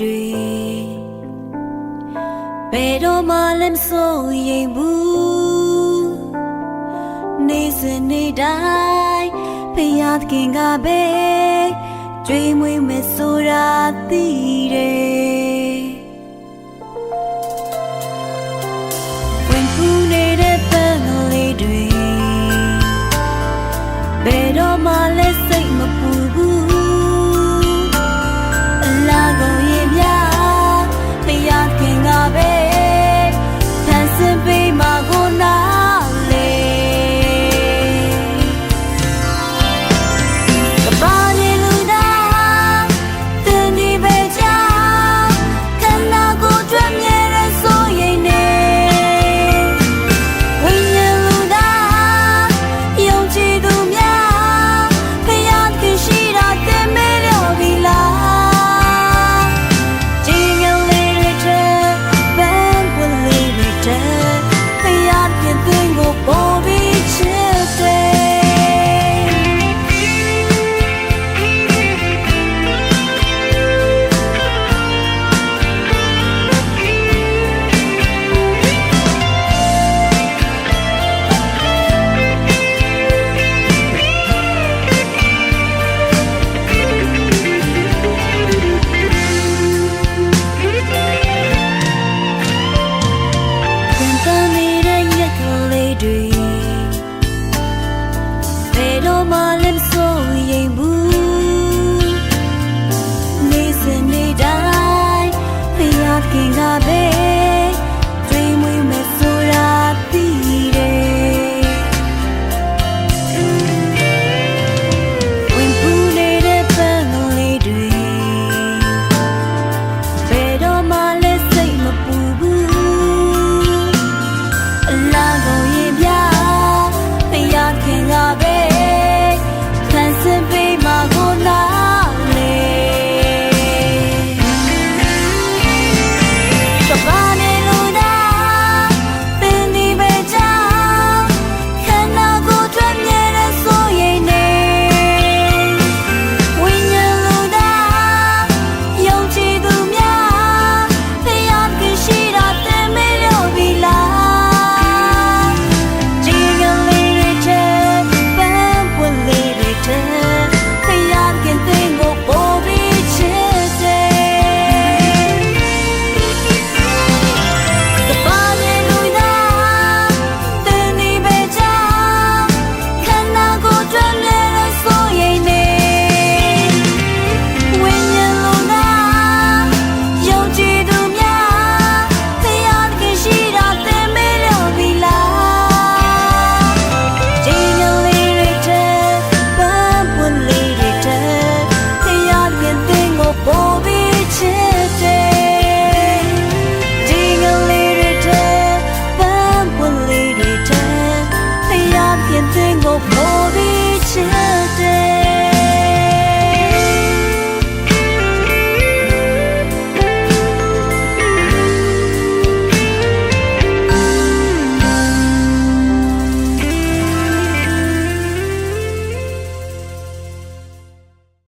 တွေဘယ်တော့မှလည်းမစိုးရိမ်ဘူးနေစနေတိုင်းဖယားခင်ကပဲကြွေးမွေးမဆိုတာတည်တယ်